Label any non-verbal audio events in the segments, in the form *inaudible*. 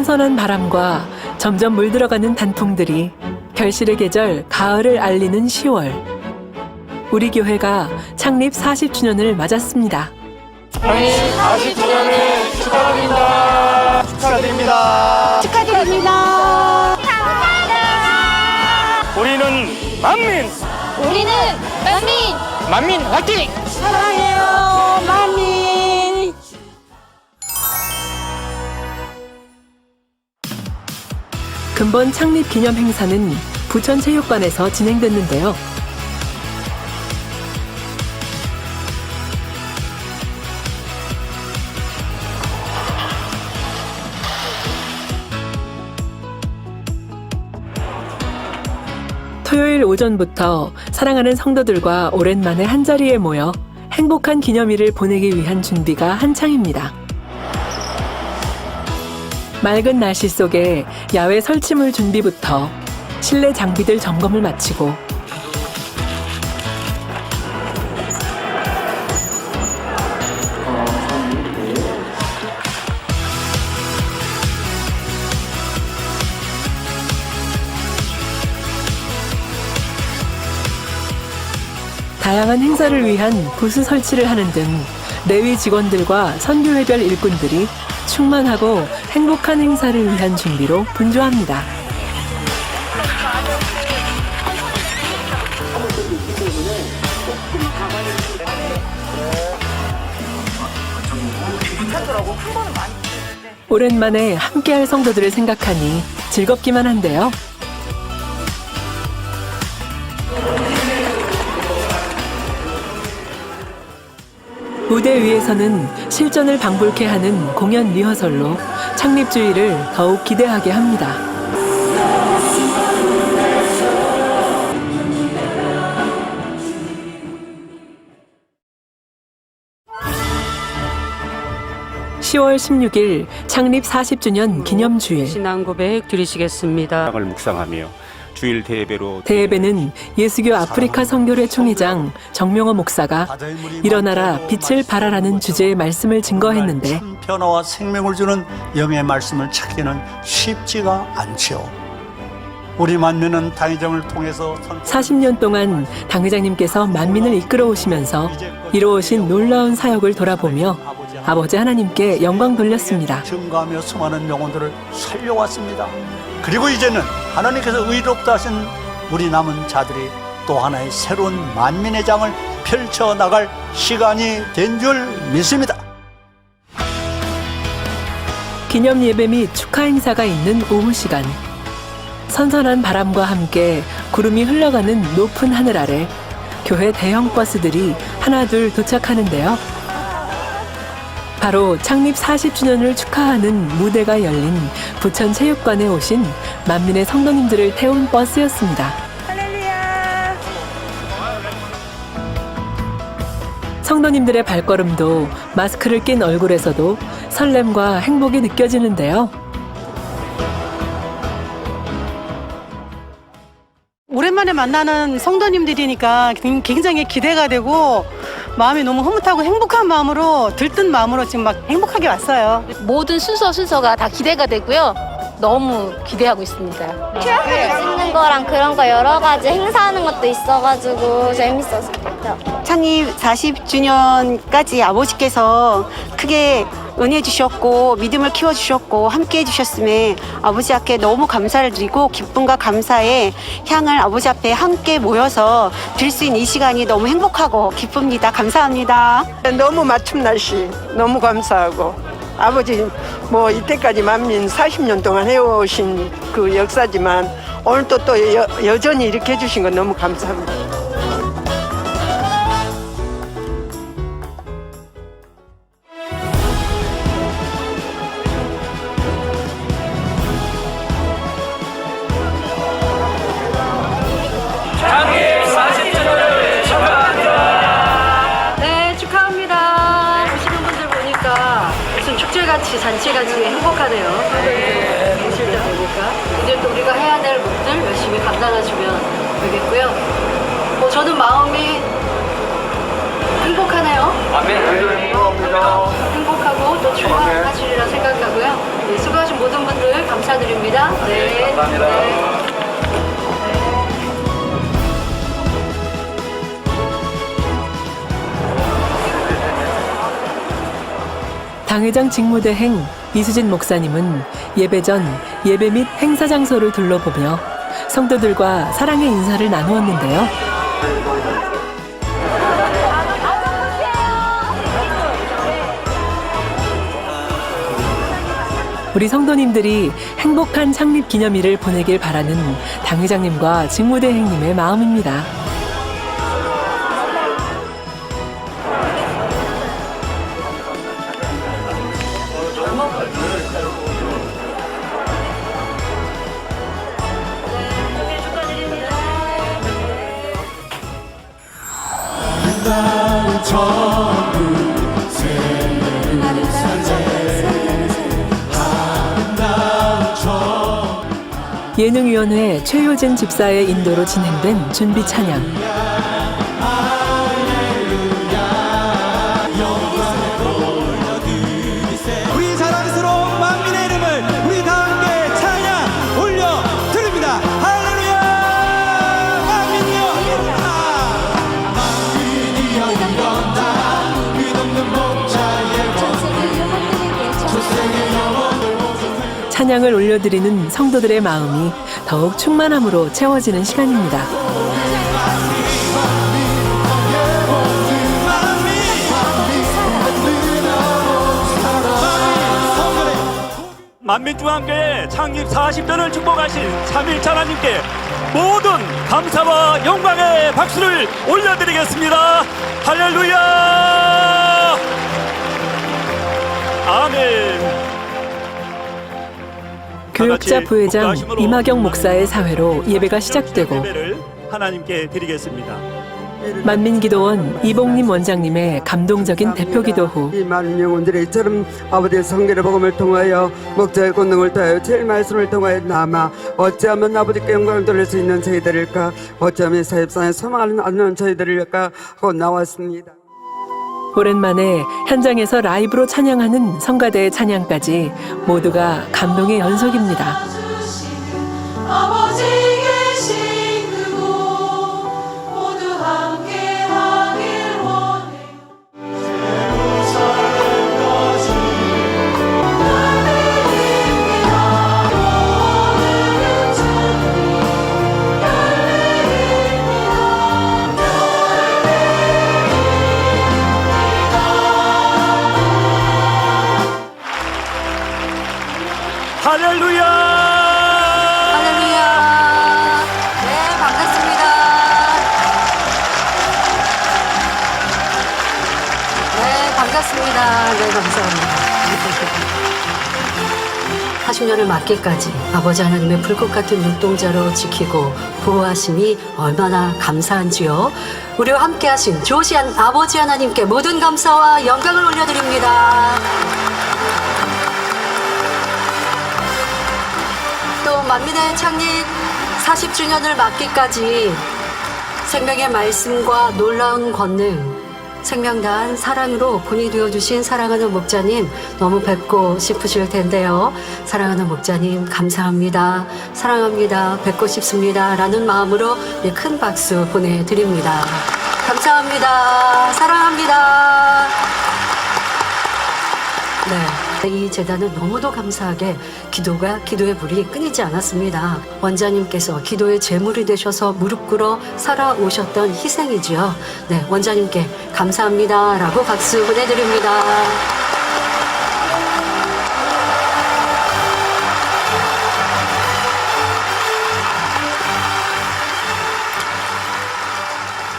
선선한 바람과 점점 물들어가는 단풍들이 결실의 계절 가을을 알리는 10월. 우리 교회가 창립 40주년을 맞았습니다. 40주년을 축하드립니다. 축하드립니다. 축하드립니다. 우리는 만민, 우리는 만민 만민 화이팅! 사랑해 근본 창립 기념 행사는 부천체육관에서 진행됐는데요. 토요일 오전부터 사랑하는 성도들과 오랜만에 한자리에 모여 행복한 기념일을 보내기 위한 준비가 한창입니다. 맑은 날씨 속에 야외 설치물 준비부터 실내 장비들 점검을 마치고 다양한 행사를 위한 부스 설치를 하는 등 내위 직원들과 선교회별 일꾼들이 충만하고 행복한 행사를 위한 준비로 분주합니다. 오랜만에 함께할 성도들을 생각하니 즐겁기만 한데요. 무대 위에서는 실전을 방불케 하는 공연 리허설로 창립주의를 더욱 기대하게 합니다. (10월 16일) 창립 (40주년) 기념주일 신앙 고백 드리시겠습니다. 을 묵상하며 주일 대예배로 대예배는 예수교 아프리카 선교회 총회장 정명호 목사가 일어나라 빛을 발하라는 주제의 말씀을 증거했는데 참 변화와 생명을 주는 영의 말씀을 찾기는 쉽지가 않지요. 우리 만민은 당회장을 통해서 선- 40년 동안 당회장님께서 만민을 이끌어 오시면서 이루어오신 놀라운 사역을 돌아보며 아버지 하나님께 영광 돌렸습니다. 증거하며 수많은 영혼들을 살려왔습니다. 그리고 이제는 하나님께서 의롭다 하신 우리 남은 자들이 또 하나의 새로운 만민의 장을 펼쳐 나갈 시간이 된 줄 믿습니다. 기념 예배 및 축하 행사가 있는 오후 시간. 선선한 바람과 함께 구름이 흘러가는 높은 하늘 아래 교회 대형 버스들이 하나둘 도착하는데요. 바로 창립 40주년을 축하하는 무대가 열린 부천 체육관에 오신 만민의 성도님들을 태운 버스였습니다. 성도님들의 발걸음도 마스크를 낀 얼굴에서도 설렘과 행복이 느껴지는데요. 오랜만에 만나는 성도님들이니까 굉장히 기대가 되고 마음이 너무 흐뭇하고 행복한 마음으로 들뜬 마음으로 지금 막 행복하게 왔어요. 모든 순서 순서가 다 기대가 되고요. 너무 기대하고 있습니다. 찍는 거랑 그런 거 여러 가지 행사하는 것도 있어가지고 재밌었어요. 창립 40주년까지 아버지께서 크게 은혜 주셨고 믿음을 키워 주셨고 함께 해 주셨음에 아버지 앞에 너무 감사를 드리고 기쁨과 감사의 향을 아버지 앞에 함께 모여서 드릴 수 있는 이 시간이 너무 행복하고 기쁩니다. 감사합니다. 너무 맞춤 날씨 너무 감사하고 아버지 뭐 이때까지 만민 40년 동안 해오신 그 역사지만 오늘 또 또 여전히 이렇게 해주신 건 너무 감사합니다. 감당하시면 되겠고요. 뭐 저는 마음이 행복하네요. 행복하고 또 충만하시리라 생각하고요. 네, 수고하신 모든 분들 감사드립니다. 네. 감사합니다. 당회장 직무대행 이수진 목사님은 예배 전 예배 및 행사 장소를 둘러보며 성도들과 사랑의 인사를 나누었는데요. 우리 성도님들이 행복한 창립 기념일을 보내길 바라는 당회장님과 직무대행님의 마음입니다. 예능위원회 최효진 집사의 인도로 진행된 준비 찬양. 찬양을 올려드리는 성도들의 마음이 더욱 충만함으로 채워지는 시간입니다. 만민중앙교회 창립 40전을 축복하신 삼일차 하나님께 모든 감사와 영광의 박수를 올려드리겠습니다. 할렐루야! 아멘. 교육자 부회장 이마경 목사의 사회로 예배가 시작되고 하나님께 드리겠습니다. 만민기도원 이봉림 원장님의 감동적인 대표 기도 후 이 많은 영혼들이 이처럼 아버지의 성결의 복음을 통하여 목자의 권능을 다하여 제일 말씀을 통하여 남아 어찌하면 아버지께 영광을 돌릴 수 있는 저희들일까 어찌하면 사입상에 소망을 않는 저희들일까 하고 나왔습니다. 오랜만에 현장에서 라이브로 찬양하는 성가대의 찬양까지 모두가 감동의 연속입니다. 40년을 맞기까지 아버지 하나님의 불꽃 같은 눈동자로 지키고 보호하심이 얼마나 감사한지요. 우리와 함께 하신 조시한 아버지 하나님께 모든 감사와 영광을 올려드립니다. 또 만민의 창립 40주년을 맞기까지 생명의 말씀과 놀라운 권능, 생명 다한 사랑으로 본이 되어주신 사랑하는 목자님 너무 뵙고 싶으실 텐데요. 사랑하는 목자님 감사합니다. 사랑합니다. 뵙고 싶습니다. 라는 마음으로 네, 큰 박수 보내드립니다. 감사합니다. 사랑합니다. 네. 이 재단은 너무도 감사하게 기도가 기도의 불이 끊이지 않았습니다. 원자님께서 기도의 제물이 되셔서 무릎 꿇어 살아오셨던 희생이지요. 네, 원자님께 감사합니다. 라고 박수 보내드립니다.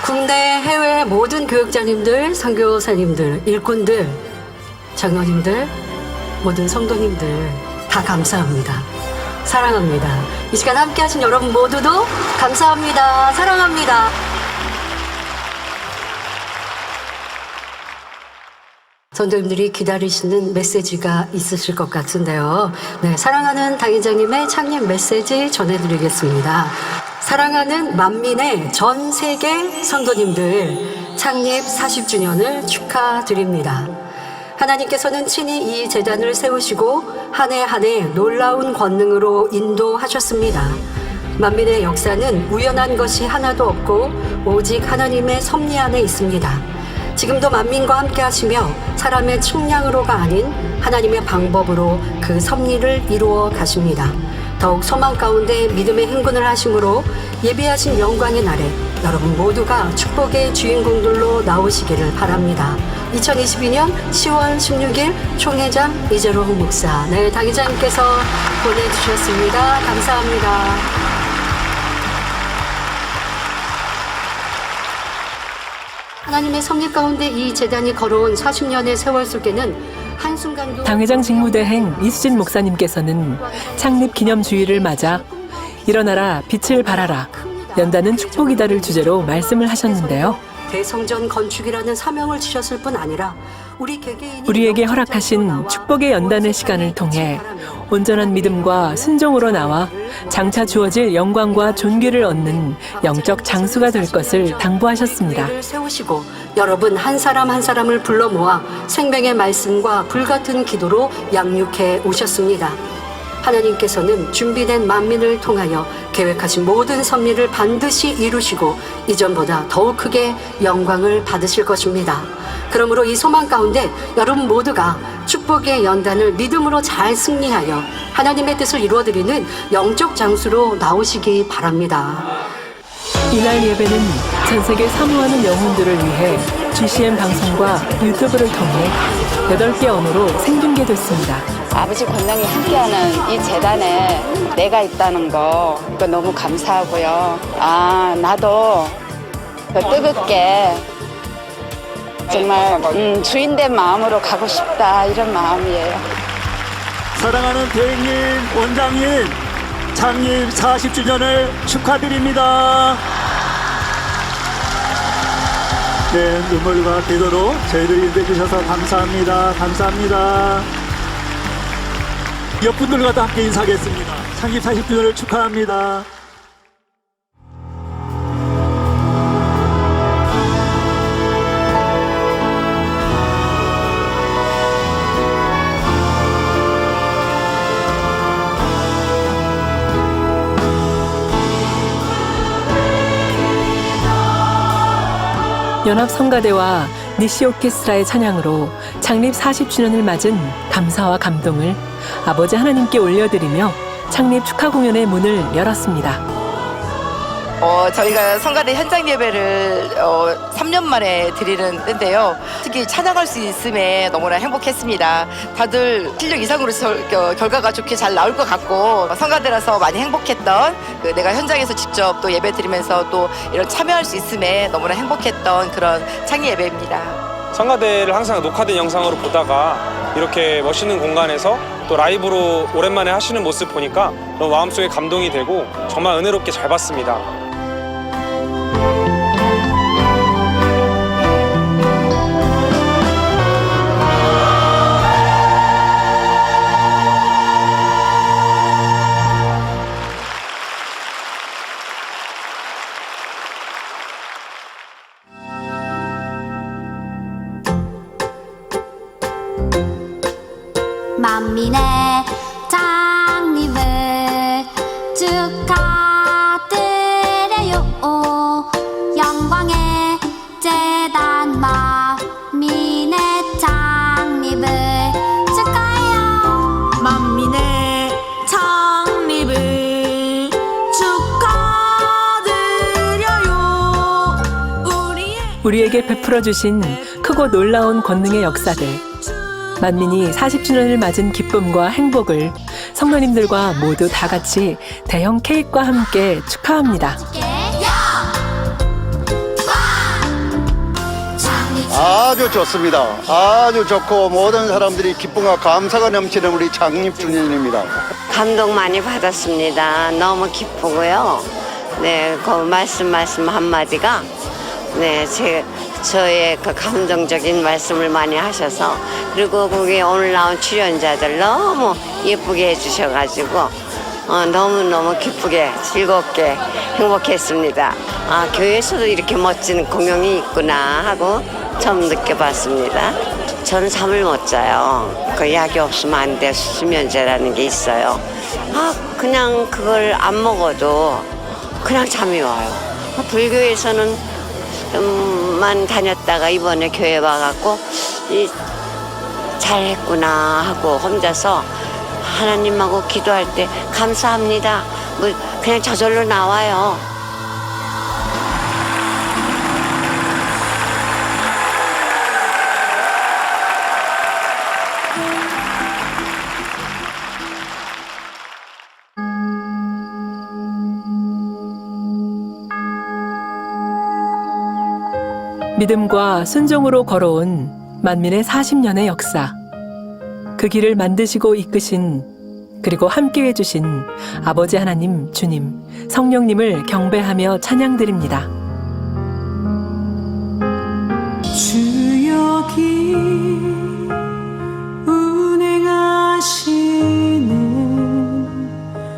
국내 해외 모든 교육자님들, 선교사님들, 일꾼들, 장로님들, 모든 성도님들 다 감사합니다. 사랑합니다. 이 시간 함께 하신 여러분 모두도 감사합니다. 사랑합니다. 성도님들이 기다리시는 메시지가 있으실 것 같은데요. 네, 사랑하는 당회장님의 창립 메시지 전해드리겠습니다. 사랑하는 만민의 전 세계 성도님들 창립 40주년을 축하드립니다. 하나님께서는 친히 이 재단을 세우시고 한 해 한 해 놀라운 권능으로 인도하셨습니다. 만민의 역사는 우연한 것이 하나도 없고 오직 하나님의 섭리 안에 있습니다. 지금도 만민과 함께 하시며 사람의 측량으로가 아닌 하나님의 방법으로 그 섭리를 이루어 가십니다. 더욱 소망 가운데 믿음의 행군을 하심으로 예비하신 영광의 날에 여러분 모두가 축복의 주인공들로 나오시기를 바랍니다. 2022년 10월 16일 총회장 이재로 목사, 네, 당회장님께서 보내주셨습니다. 감사합니다. 하나님의 섭리 가운데 이 재단이 걸어온 40년의 세월 속에는 한순간도 당회장 직무대행 이수진 목사님께서는 창립 기념 주일을 맞아 일어나라 빛을 발하라 연다는 축복이다를 주제로 말씀을 하셨는데요. 대성전 건축이라는 사명을 주셨을 뿐 아니라 우리 개개인이 우리에게 허락하신 축복의 연단의 시간을 통해 온전한 믿음과 순종으로 나와 장차 주어질 영광과 존귀를 얻는 영적 장수가 될 것을 당부하셨습니다. 를 세우시고 여러분 한 사람 한 사람을 불러 모아 생명의 말씀과 불같은 기도로 양육해 오셨습니다. 하나님께서는 준비된 만민을 통하여 계획하신 모든 섭리를 반드시 이루시고 이전보다 더욱 크게 영광을 받으실 것입니다. 그러므로 이 소망 가운데 여러분 모두가 축복의 연단을 믿음으로 잘 승리하여 하나님의 뜻을 이루어드리는 영적 장수로 나오시기 바랍니다. 이날 예배는 전 세계 사모하는 영혼들을 위해 GCN 방송과 유튜브를 통해 8개 언어로 생중계됐습니다. 아버지 권능이 함께하는 이 재단에 내가 있다는 거 이거 너무 감사하고요. 아 나도 더 뜨겁게 정말 음, 주인된 마음으로 가고 싶다 이런 마음이에요. 사랑하는 대행님, 원장님, 창립 40주년을 축하드립니다. 네, 눈물과 기도로 저희를 인도해주셔서 감사합니다. 감사합니다. 옆 분들과 도 함께 인사하겠습니다. 창립 40주년을 축하합니다. 연합성가대와 니시 오케스트라의 찬양으로 창립 40주년을 맞은 감사와 감동을 아버지 하나님께 올려드리며 창립 축하 공연의 문을 열었습니다. 어, 저희가 성가대 현장 예배를 어, 3년 만에 드리는 때인데요. 특히 찬양할 수 있음에 너무나 행복했습니다. 다들 실력 이상으로 절- 겨- 결과가 좋게 잘 나올 것 같고 성가대라서 많이 행복했던 그 내가 현장에서 직접 또 예배 드리면서 또 이런 참여할 수 있음에 너무나 행복했던 그런 창의 예배입니다. 성가대를 항상 녹화된 영상으로 보다가 이렇게 멋있는 공간에서 또 라이브로 오랜만에 하시는 모습 보니까 너무 마음속에 감동이 되고 정말 은혜롭게 잘 봤습니다. 우리에게 베풀어 주신 크고 놀라운 권능의 역사들. 만민이 40주년을 맞은 기쁨과 행복을 성도님들과 모두 다 같이 대형 케이크와 함께 축하합니다. 아주 좋습니다. 아주 좋고 모든 사람들이 기쁨과 감사가 넘치는 우리 창립 주년입니다. 감동 많이 받았습니다. 너무 기쁘고요. 네, 그 말씀 말씀 한마디가 네, 제 저의 그 감동적인 말씀을 많이 하셔서 그리고 거기 오늘 나온 출연자들 너무 예쁘게 해주셔가지고 어, 너무너무 기쁘게 즐겁게 행복했습니다. 아, 교회에서도 이렇게 멋진 공연이 있구나 하고 처음 느껴봤습니다. 저는 잠을 못 자요. 그 약이 없으면 안 돼. 수면제라는 게 있어요. 아, 그냥 그걸 안 먹어도 그냥 잠이 와요. 불교에서는 음 만 다녔다가 이번에 교회 와갖고 이 잘했구나 하고 혼자서 하나님하고 기도할 때 감사합니다. 뭐 그냥 저절로 나와요. 믿음과 순종으로 걸어온 만민의 40년의 역사. 그 길을 만드시고 이끄신 그리고 함께 해주신 아버지 하나님, 주님, 성령님을 경배하며 찬양드립니다. 주여기 운행하시는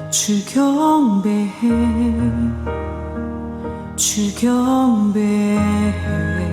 주 경배해 주 경배해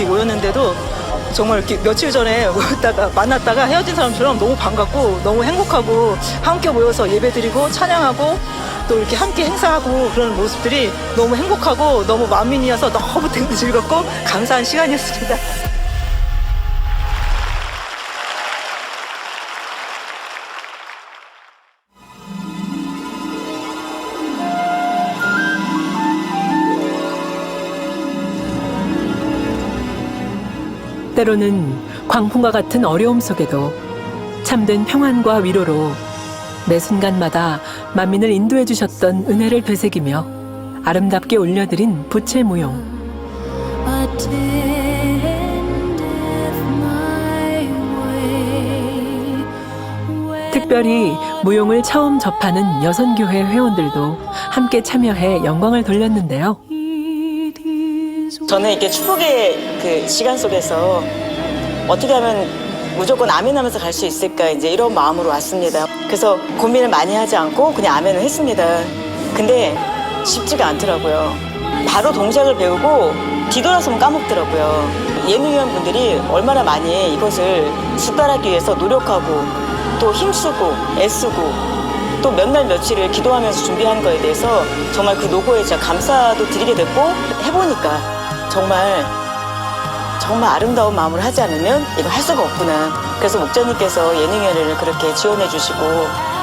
이렇게 모였는데도 정말 이렇게 며칠 전에 *laughs* 모였다가 만났다가 헤어진 사람처럼 너무 반갑고 너무 행복하고 함께 모여서 예배드리고 찬양하고 또 이렇게 함께 행사하고 그런 모습들이 너무 행복하고 너무 만민이어서 너무 *laughs* 즐겁고 감사한 시간이었습니다. 때로는 광풍과 같은 어려움 속에도 참된 평안과 위로로 매 순간마다 만민을 인도해 주셨던 은혜를 되새기며 아름답게 올려드린 부채 무용. 특별히 무용을 처음 접하는 여선교회 회원들도 함께 참여해 영광을 돌렸는데요. 저는 이게 축복의 그 시간 속에서 어떻게 하면 무조건 아멘하면서 갈 수 있을까 이제 이런 마음으로 왔습니다. 그래서 고민을 많이 하지 않고 그냥 아멘을 했습니다. 근데 쉽지가 않더라고요. 바로 동작을 배우고 뒤돌아서면 까먹더라고요. 예능위원분들이 얼마나 많이 이것을 습관하기 위해서 노력하고 또 힘쓰고 애쓰고 또 몇 날 며칠을 기도하면서 준비한 거에 대해서 정말 그 노고에 진짜 감사도 드리게 됐고 해보니까 정말 정말 아름다운 마음을 하지 않으면 이거 할 수가 없구나. 그래서 목자님께서 예능회를 그렇게 지원해 주시고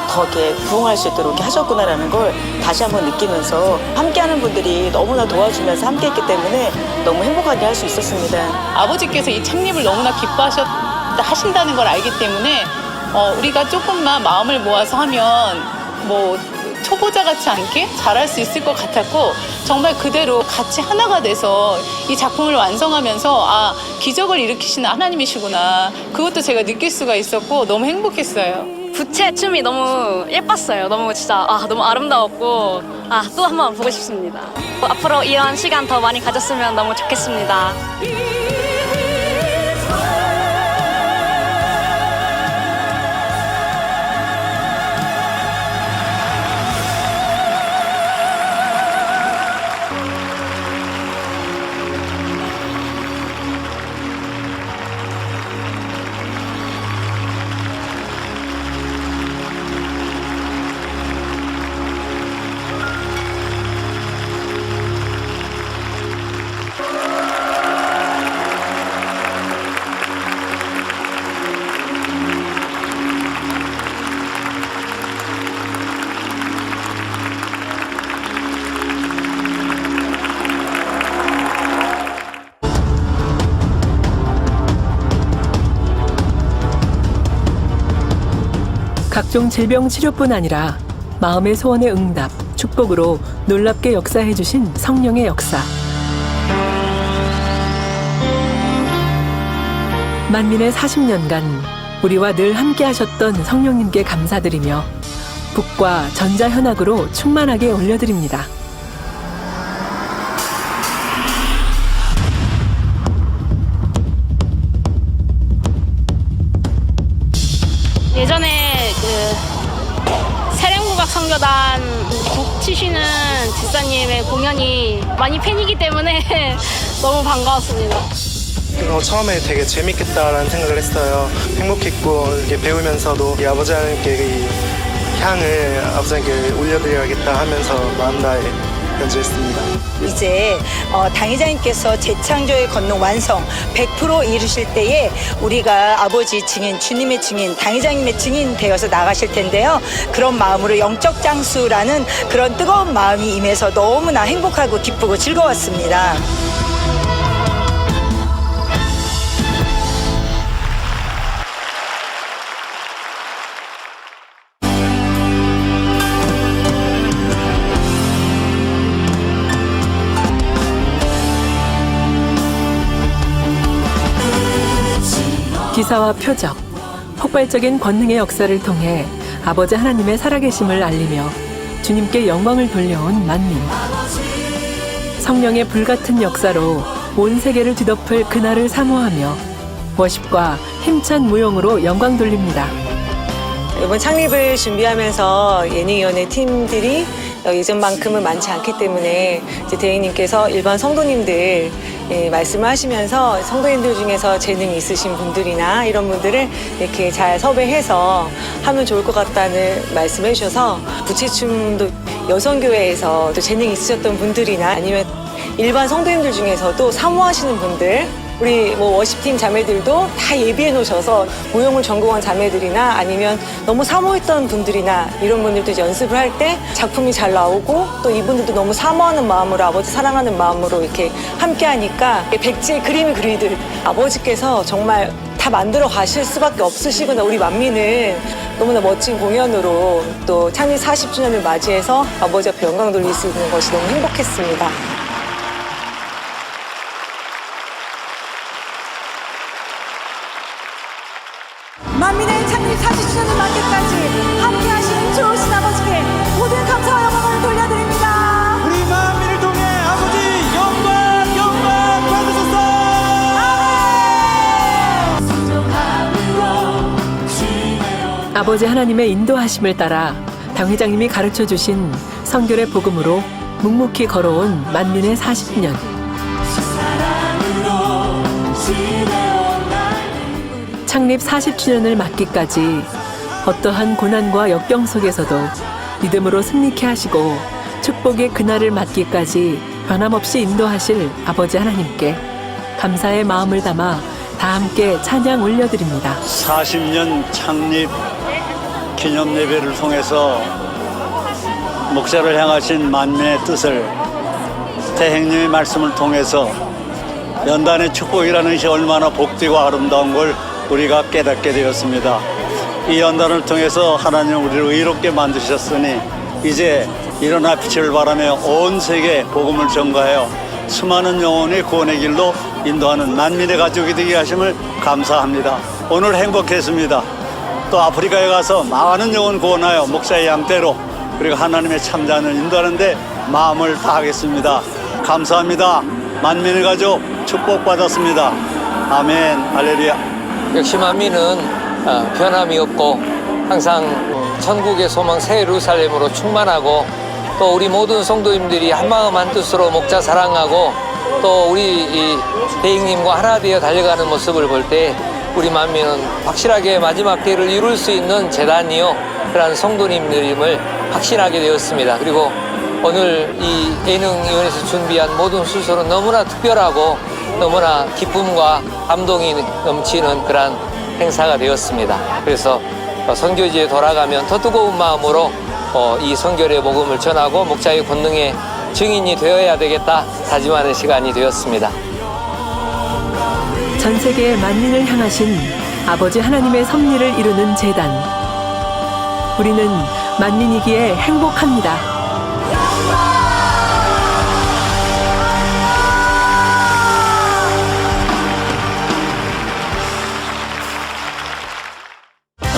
더 이렇게 부흥할 수 있도록 이렇게 하셨구나라는 걸 다시 한번 느끼면서 함께하는 분들이 너무나 도와주면서 함께했기 때문에 너무 행복하게 할 수 있었습니다. 아버지께서 이 창립을 너무나 기뻐하셨 하신다는 걸 알기 때문에 어, 우리가 조금만 마음을 모아서 하면 뭐 초보자 같지 않게 잘할 수 있을 것 같았고 정말 그대로 같이 하나가 돼서 이 작품을 완성하면서 아 기적을 일으키시는 하나님이시구나 그것도 제가 느낄 수가 있었고 너무 행복했어요. 부채 춤이 너무 예뻤어요. 너무 진짜 아 너무 아름다웠고 아 또 한 번 보고 싶습니다. 앞으로 이런 시간 더 많이 가졌으면 너무 좋겠습니다. 각종 질병 치료뿐 아니라 마음의 소원의 응답, 축복으로 놀랍게 역사해 주신 성령의 역사. 만민의 40년간 우리와 늘 함께 하셨던 성령님께 감사드리며 북과 전자현악으로 충만하게 올려드립니다. 많이 팬이기 때문에 *laughs* 너무 반가웠습니다. 어, 처음에 되게 재밌겠다라는 생각을 했어요. 행복했고 이렇게 배우면서도 이 아버지 하나님께 이 향을 아버지 하나님께 올려드려야겠다 하면서 마음 다해 연주했습니다. 이제 어, 당회장님께서 재창조의 건능 완성 100% 이루실 때에 우리가 아버지 증인, 주님의 증인, 당회장님의 증인 되어서 나가실 텐데요. 그런 마음으로 영적 장수라는 그런 뜨거운 마음이 임해서 너무나 행복하고 기쁘고 즐거웠습니다. 기사와 표적, 폭발적인 권능의 역사를 통해 아버지 하나님의 살아계심을 알리며 주님께 영광을 돌려온 만민. 성령의 불같은 역사로 온 세계를 뒤덮을 그날을 사모하며 워십과 힘찬 무용으로 영광 돌립니다. 이번 창립을 준비하면서 예능위원회 팀들이 예전만큼은 많지 않기 때문에 대행님께서 일반 성도님들 예, 말씀을 하시면서 성도님들 중에서 재능이 있으신 분들이나 이런 분들을 이렇게 잘 섭외해서 하면 좋을 것 같다는 말씀해 주셔서 부채춤도 여성교회에서 또 재능이 있으셨던 분들이나 아니면 일반 성도님들 중에서도 사모하시는 분들 우리 뭐 워십팀 자매들도 다 예비해 놓으셔서 무용을 전공한 자매들이나 아니면 너무 사모했던 분들이나 이런 분들도 연습을 할 때 작품이 잘 나오고 또 이분들도 너무 사모하는 마음으로 아버지 사랑하는 마음으로 이렇게 함께 하니까 백지의 그림이 그리듯 아버지께서 정말 다 만들어 가실 수밖에 없으시구나 우리 만미는 너무나 멋진 공연으로 또 창립 40주년을 맞이해서 아버지 앞에 영광 돌릴 수 있는 것이 너무 행복했습니다. 아버지 하나님의 인도하심을 따라 당회장님이 가르쳐 주신 성결의 복음으로 묵묵히 걸어온 만민의 40년. 창립 40주년을 맞기까지 어떠한 고난과 역경 속에서도 믿음으로 승리케 하시고 축복의 그날을 맞기까지 변함없이 인도하실 아버지 하나님께 감사의 마음을 담아 다 함께 찬양 올려드립니다. 40년 창립 기념 예배를 통해서 목자를 향하신 만민의 뜻을 대행님의 말씀을 통해서 연단의 축복이라는 것이 얼마나 복되고 아름다운 걸 우리가 깨닫게 되었습니다. 이 연단을 통해서 하나님 우리를 의롭게 만드셨으니 이제 일어나 빛을 발하며 온 세계 복음을 전가하여 수많은 영혼의 구원의 길로 인도하는 만민의 가족이 되게 하심을 감사합니다. 오늘 행복했습니다. 또 아프리카에 가서 많은 영혼 구원하여 목사의 양떼로 그리고 하나님의 참자를 인도하는데 마음을 다하겠습니다. 감사합니다. 만민의 가족 축복받았습니다. 아멘. 할렐루야. 역시 만민은 어, 변함이 없고 항상 천국의 소망 새 예루살렘으로 충만하고 또 우리 모든 성도님들이 한마음 한뜻으로 목자 사랑하고 또 우리 이 대행님과 하나 되어 달려가는 모습을 볼때 우리 만민은 확실하게 마지막 때를 이룰 수 있는 재단이요 그러한 성도님들임을 확신하게 되었습니다. 그리고 오늘 이 예능위원회에서 준비한 모든 수술은 너무나 특별하고 너무나 기쁨과 감동이 넘치는 그러한 행사가 되었습니다. 그래서 선교지에 돌아가면 더 뜨거운 마음으로 어, 이 선결의 복음을 전하고 목자의 권능의 증인이 되어야 되겠다 다짐하는 시간이 되었습니다. 전 세계의 만민을 향하신 아버지 하나님의 섭리를 이루는 재단. 우리는 만민이기에 행복합니다.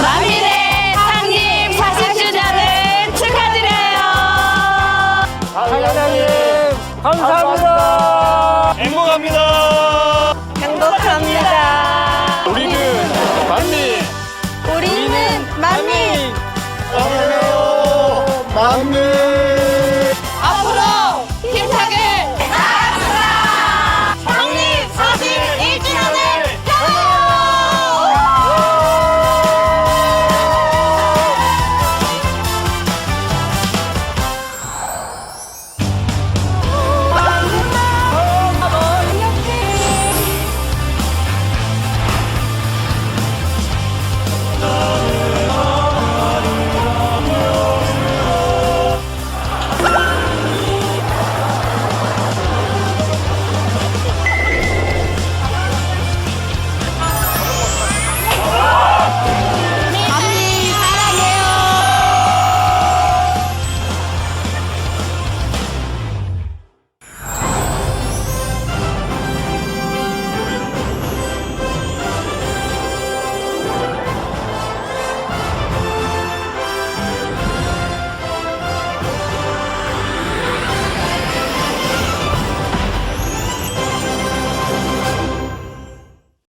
만민의 창립 40주년을 축하드려요. 사장님 감사합니다.